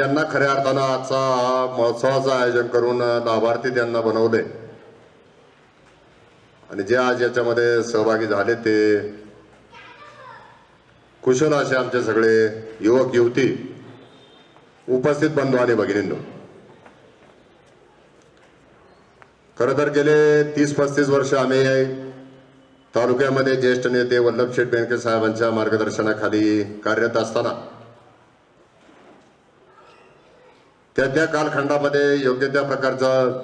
त्यांना खऱ्या अर्थानं आजचा महोत्सवाचं आयोजन करून लाभार्थी त्यांना बनवले. आणि जे आज याच्यामध्ये सहभागी झाले ते कुशल असे आमचे सगळे युवक युवती उपस्थित बंधू आणि भगिनींनो. खरं तर गेले तीस पस्तीस वर्ष आम्ही तालुक्यामध्ये ज्येष्ठ नेते वल्लभ शेठ बेनके साहेबांच्या मार्गदर्शनाखाली कार्यरत असताना त्या त्या कालखंडामध्ये योग्य त्या प्रकारचं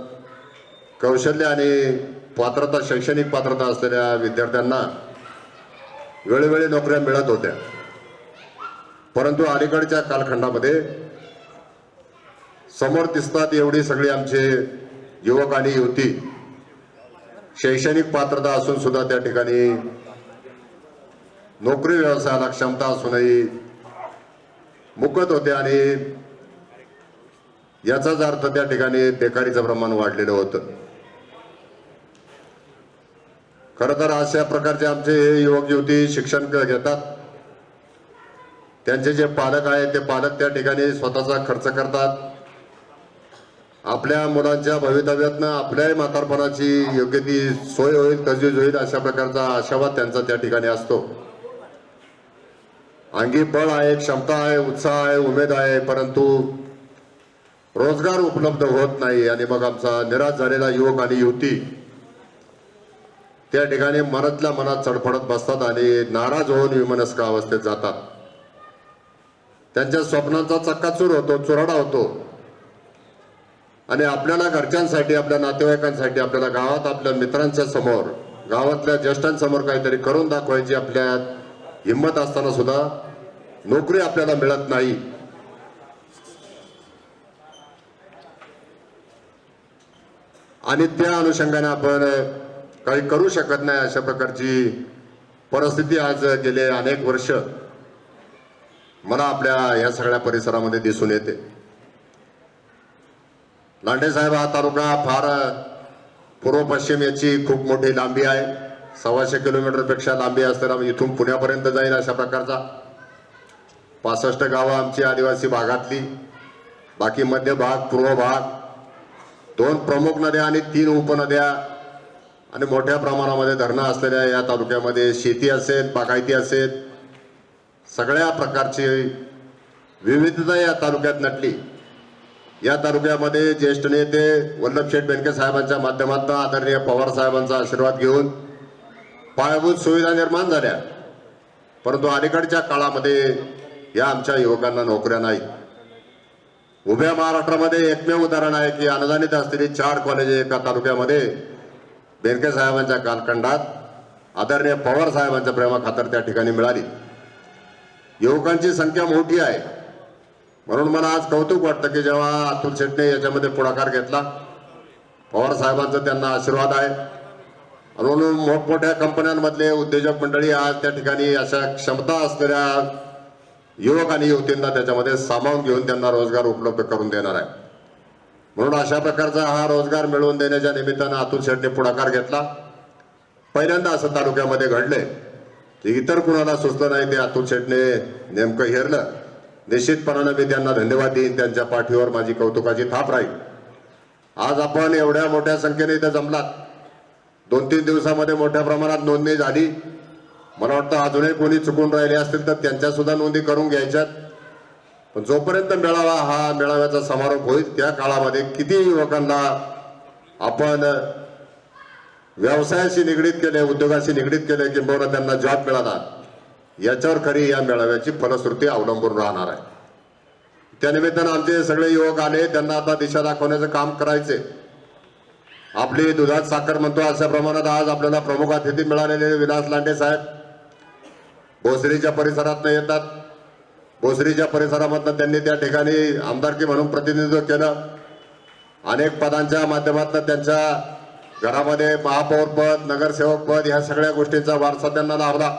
कौशल्य आणि पात्रता शैक्षणिक पात्रता असलेल्या विद्यार्थ्यांना वेळोवेळी नोकऱ्या मिळत होत्या. परंतु अलीकडच्या कालखंडामध्ये समोर दिसतात एवढी सगळी आमचे युवक आणि युवती. शैक्षणिक पात्रता असून सुद्धा त्या ठिकाणी नोकरी व्यवसायाला क्षमता असूनही मुकत होते आणि याचाच अर्थ त्या ठिकाणी बेकारीचं प्रमाण वाढलेलं होतं. खरं तर अशा प्रकारचे आमचे हे युवक युवती शिक्षण घेतात. त्यांचे जे पालक आहेत ते पालक त्या ठिकाणी स्वतःचा खर्च करतात. आपल्या मुलांच्या भवितव्यातनं आपल्याही म्हातारपणाची योग्य ती सोय होईल तजवीज होईल अशा प्रकारचा आशावाद त्यांचा त्या ठिकाणी असतो. अंगी बळ आहे क्षमता आहे उत्साह आहे उमेद आहे परंतु रोजगार उपलब्ध होत नाही आणि मग आमचा निराश झालेला युवक आणि युवती त्या ठिकाणी मनातल्या मनात चडफडत बसतात आणि नाराज होऊन विमनस्क अवस्थेत जातात. त्यांच्या स्वप्नांचा चक्काचूर होतो चुराडा होतो. आणि आपल्याला घरच्यांसाठी आपल्या नातेवाईकांसाठी आपल्याला गावात आपल्या मित्रांच्या समोर गावातल्या ज्येष्ठांसमोर काहीतरी करून दाखवायची आपल्या हिंमत असताना सुद्धा नोकरी आपल्याला मिळत नाही. आणि त्या अनुषंगाने आपण काही करू शकत नाही अशा प्रकारची परिस्थिती आज गेले अनेक वर्ष मला आपल्या या सगळ्या परिसरामध्ये दिसून येते. लांडे साहेब हा तालुका फार पूर्व पश्चिम याची खूप मोठी लांबी आहे. सव्वाशे किलोमीटरपेक्षा लांबी असताना म्हणजे इथून पुण्यापर्यंत जाईल अशा प्रकारचा. पासष्ट गावं आमची आदिवासी भागातली. बाकी मध्य भाग पूर्व भाग दोन प्रमुख नद्या आणि तीन उपनद्या आणि मोठ्या प्रमाणामध्ये धरणं असलेल्या या तालुक्यामध्ये शेती असेल बागायती असेल सगळ्या प्रकारची विविधता या तालुक्यात नटली. या तालुक्यामध्ये ज्येष्ठ नेते वल्लभ शेठ बेनके साहेबांच्या माध्यमातून आदरणीय पवार साहेबांचा आशीर्वाद घेऊन पायाभूत सुविधा निर्माण झाल्या. परंतु अलीकडच्या काळामध्ये या आमच्या युवकांना नोकऱ्या नाहीत. उभ्या महाराष्ट्रामध्ये एकमेव उदाहरण आहे की अनुदानित असलेली चार कॉलेज एका तालुक्यामध्ये. बेनके साहेबांच्या कालखंडात आदरणीय पवार साहेबांच्या प्रेमाखातर त्या ठिकाणी मिळाली. युवकांची संख्या मोठी आहे. म्हणून मला आज कौतुक वाटतं की जेव्हा अतुल शेटने याच्यामध्ये पुढाकार घेतला पवार साहेबांचा त्यांना आशीर्वाद आहे. म्हणून मोठमोठ्या कंपन्यांमधले उद्योजक मंडळी आज त्या ठिकाणी अशा क्षमता असलेल्या युवक आणि युवतींना त्याच्यामध्ये सामावून घेऊन त्यांना रोजगार उपलब्ध करून देणार आहे. म्हणून अशा प्रकारचा हा रोजगार मिळवून देण्याच्या निमित्तानं अतुल शेटने पुढाकार घेतला. पहिल्यांदा असं तालुक्यामध्ये घडले की इतर कुणाला सुचलं नाही ते अतुल शेटने नेमकं हेरलं. निश्चितपणानं मी त्यांना धन्यवाद देईन त्यांच्या पाठीवर माझी कौतुकाची थाप राहील. आज आपण एवढ्या मोठ्या संख्येने इथं जमलात. दोन तीन दिवसामध्ये मोठ्या प्रमाणात नोंदणी झाली. मला वाटतं अजूनही कोणी चुकून राहिले असतील तर त्यांच्या सुद्धा नोंदी करून घ्यायच्यात. पण जोपर्यंत मेळावा हा मेळाव्याचा समारोप होईल त्या काळामध्ये किती युवकांना आपण व्यवसायाशी निगडीत केले उद्योगाशी निगडीत केले किंबहुना त्यांना जॉब मिळाला याच्यावर खरी या मेळाव्याची फलश्रुती अवलंबून राहणार आहे. त्यानिमित्तानं आमचे सगळे युवक आले त्यांना आता दिशा दाखवण्याचं काम करायचे आपली दुधात साखर म्हणतो अशा प्रमाणात आज आपल्याला प्रमुख अतिथी मिळालेले विलास लांडे साहेब. भोसरीच्या परिसरातनं येतात. भोसरीच्या परिसरामधनं त्यांनी त्या ठिकाणी आमदारकी म्हणून प्रतिनिधित्व केलं. अनेक पदांच्या माध्यमातून त्यांच्या घरामध्ये महापौर पद नगरसेवक पद ह्या सगळ्या गोष्टींचा वारसा त्यांना लाभला.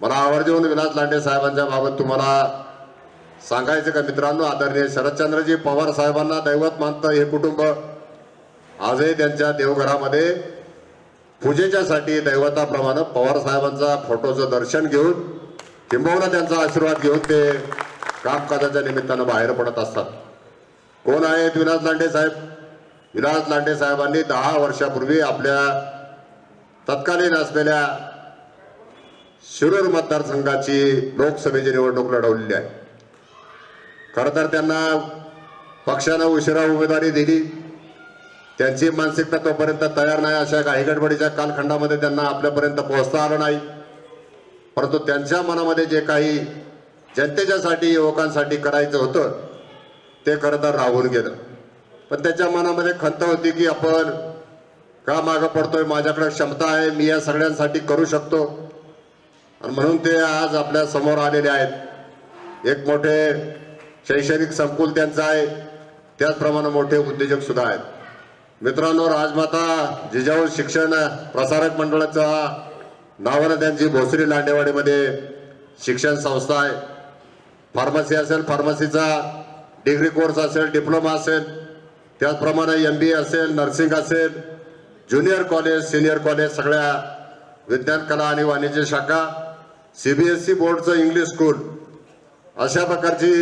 मला आवर्जून विलास लांडे साहेबांच्या बाबत तुम्हाला सांगायचं का मित्रांनो? आदरणीय शरदचंद्रजी पवार साहेबांना दैवत मानतं हे कुटुंब. आजही त्यांच्या देवघरामध्ये पूजेच्यासाठी दैवताप्रमाणे पवार साहेबांचा फोटोचं दर्शन घेऊन किंबहुना त्यांचा आशीर्वाद घेऊन ते कामकाजाच्या निमित्तानं बाहेर पडत असतात. कोण आहेत विलास लांडे साहेब? विलास लांडे साहेबांनी दहा वर्षापूर्वी आपल्या तत्कालीन असलेल्या शिरूर मतदारसंघाची लोकसभेची निवडणूक लढवलेली आहे. खरं तर त्यांना पक्षानं उशिरा उमेदवारी दिली. त्यांची मानसिकता तोपर्यंत तयार नाही अशा काही गडबडीच्या कालखंडामध्ये त्यांना आपल्यापर्यंत पोहोचता आलं नाही. परंतु त्यांच्या मनामध्ये जे काही जनतेच्यासाठी युवकांसाठी करायचं होतं ते खरं तर राहून गेलं. पण त्याच्या मनामध्ये खंत होती की आपण का मागं पडतोय माझ्याकडे क्षमता आहे मी या सगळ्यांसाठी करू शकतो. आणि म्हणून ते आज आपल्यासमोर आलेले आहेत. एक मोठे शैक्षणिक संकुल त्यांचं आहे त्याचप्रमाणे मोठे उद्योजक सुद्धा आहेत. मित्रांनो राजमाता जिजाऊ शिक्षण प्रसारक मंडळाचा नावानं त्यांची भोसरी लांडेवाडीमध्ये शिक्षण संस्था आहे. फार्मसी असेल फार्मसीचा डिग्री कोर्स असेल डिप्लोमा असेल त्याचप्रमाणे एम बी ए असेल नर्सिंग असेल ज्युनियर कॉलेज सिनियर कॉलेज सगळ्या विज्ञान कला आणि वाणिज्य शाखा सी बी एस ई बोर्डचं इंग्लिश स्कूल अशा प्रकारची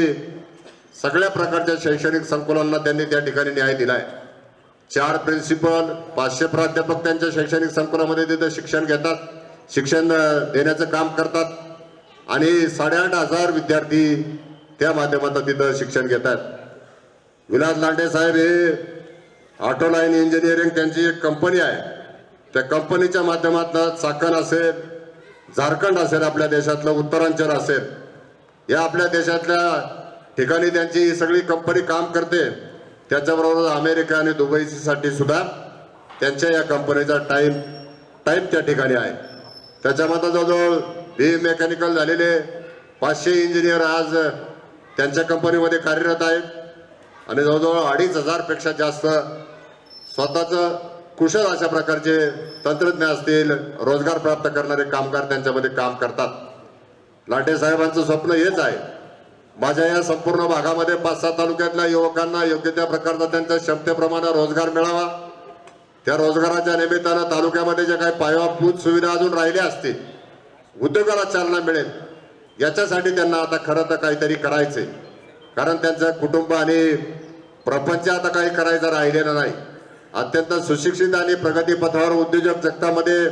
सगळ्या प्रकारच्या शैक्षणिक संकुलांना त्यांनी त्या ठिकाणी न्याय दिलाय. चार प्रिन्सिपल पाचशे प्राध्यापक त्यांच्या शैक्षणिक संकुलामध्ये तिथं शिक्षण घेतात शिक्षण देण्याचं काम करतात आणि साडेआठ हजार विद्यार्थी त्या माध्यमातून तिथं शिक्षण घेतात. विलास लांडे साहेब हे ऑटो लाईन इंजिनिअरिंग त्यांची एक कंपनी आहे. त्या कंपनीच्या माध्यमातून चाकण असेल झारखंड असेल आपल्या देशातलं उत्तरांचल असेल या आपल्या देशातल्या ठिकाणी त्यांची सगळी कंपनी काम करते. त्याच्याबरोबर अमेरिका आणि दुबईसाठी सुद्धा त्यांच्या या कंपनीचा टाईम टाईम त्या ठिकाणी आहे. त्याच्यामध्ये जवळजवळ बी मेकॅनिकल झालेले पाचशे इंजिनियर आज त्यांच्या कंपनीमध्ये कार्यरत आहेत. आणि जवळजवळ अडीच हजारपेक्षा जास्त स्वतःचं कुशल अशा प्रकारचे तंत्रज्ञ असतील रोजगार प्राप्त करणारे कामगार त्यांच्यामध्ये काम करतात. लाटे साहेबांचं स्वप्न हेच आहे. माझ्या या संपूर्ण भागामध्ये पाच सहा तालुक्यातल्या युवकांना योग्य त्या प्रकारचा त्यांच्या क्षमतेप्रमाणे रोजगार मिळावा. त्या रोजगाराच्या निमित्तानं तालुक्यामध्ये जे काही पायाभूत सुविधा अजून राहिल्या असतील उद्योगाला चालना मिळेल याच्यासाठी त्यांना आता खरं तर काहीतरी करायचंय. कारण त्यांचं कुटुंब आणि प्रपंच आता काही करायचं राहिलेलं नाही. अत्यंत सुशिक्षित आणि प्रगतीपथावर उद्योजक जगतामध्ये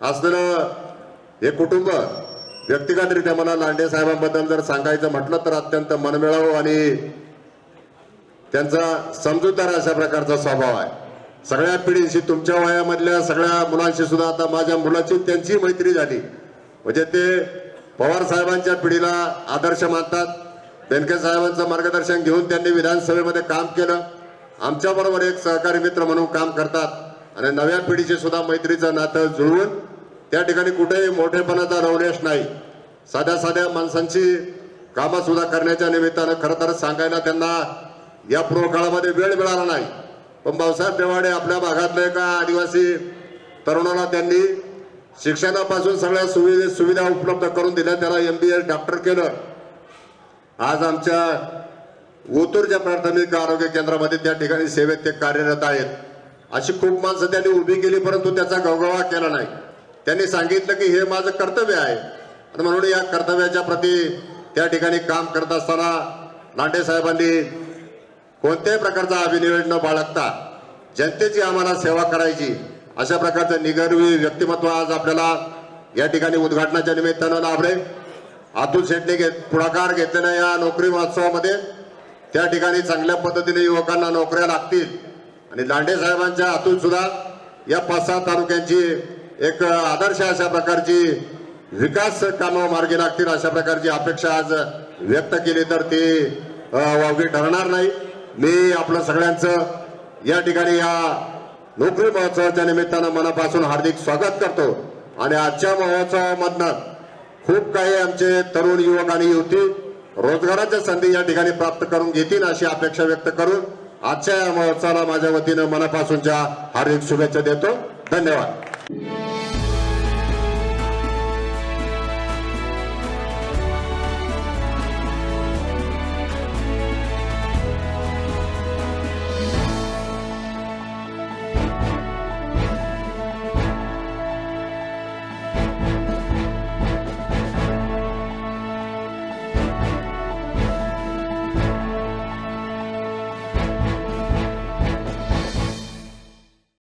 असलेलं हे कुटुंब व्यक्तिगतरित्या मला लांडे साहेबांबद्दल जर सांगायचं म्हटलं तर अत्यंत मनमिळावं आणि त्यांचा समजूतदार अशा प्रकारचा स्वभाव आहे. सगळ्या पिढींशी तुमच्या वयामधल्या सगळ्या मुलांशी सुद्धा आता माझ्या मुलाची त्यांची मैत्री झाली. म्हणजे ते पवार साहेबांच्या पिढीला आदर्श मानतात. बेनके साहेबांचं मार्गदर्शन घेऊन त्यांनी विधानसभेमध्ये काम केलं. आमच्याबरोबर एक सहकारी मित्र म्हणून काम करतात. आणि नव्या पिढीशी सुद्धा मैत्रीचं नातं जुळवून त्या ठिकाणी कुठेही मोठेपणाचा रवलेश नाही. साध्या साध्या माणसांची कामं सुद्धा करण्याच्या निमित्तानं खरं तर सांगायला त्यांना या पूर्व काळामध्ये वेळ मिळाला नाही. पण भाऊसाहेब देवाडे आपल्या भागातले एका आदिवासी तरुणाला त्यांनी शिक्षणापासून सगळ्या सुविधा सुविधा उपलब्ध करून दिल्या. त्याला एम बी एस डॉक्टर केलं. आज आमच्या ओतूरच्या प्राथमिक आरोग्य केंद्रामध्ये त्या ठिकाणी सेवेत ते कार्यरत आहेत. अशी खूप माणसं त्यांनी उभी केली परंतु त्याचा गवगवा केला नाही. त्यांनी सांगितलं की हे माझं कर्तव्य आहे. आणि म्हणून या कर्तव्याच्या प्रती त्या ठिकाणी काम करत असताना लांडे साहेबांनी कोणत्याही प्रकारचा अभिनिवेश न बाळगता जनतेची आम्हाला सेवा करायची अशा प्रकारचं निगर्वी व्यक्तिमत्व आज आपल्याला या ठिकाणी उद्घाटनाच्या निमित्तानं लाभले अतुल शेट्टी घेत पुढाकार घेतलेल्या या नोकरी महोत्सवामध्ये. त्या ठिकाणी चांगल्या पद्धतीने युवकांना नोकऱ्या लागतील. आणि लांडे साहेबांच्या हातून सुद्धा या पाच सहा तालुक्यांची एक आदर्श अशा प्रकारची विकास कामं मार्गी लागतील अशा प्रकारची अपेक्षा आज व्यक्त केली तर ती वावगी ठरणार नाही. मी आपलं सगळ्यांचं या ठिकाणी या नोकरी महोत्सवाच्या निमित्तानं मनापासून हार्दिक स्वागत करतो. आणि आजच्या महोत्सवामधनं खूप काही आमचे तरुण युवक आणि युवती रोजगाराच्या संधी या ठिकाणी प्राप्त करून घेतील अशी अपेक्षा व्यक्त करून आजच्या या महोत्सवाला माझ्या वतीनं मनापासूनच्या हार्दिक शुभेच्छा देतो. धन्यवाद. Thank you.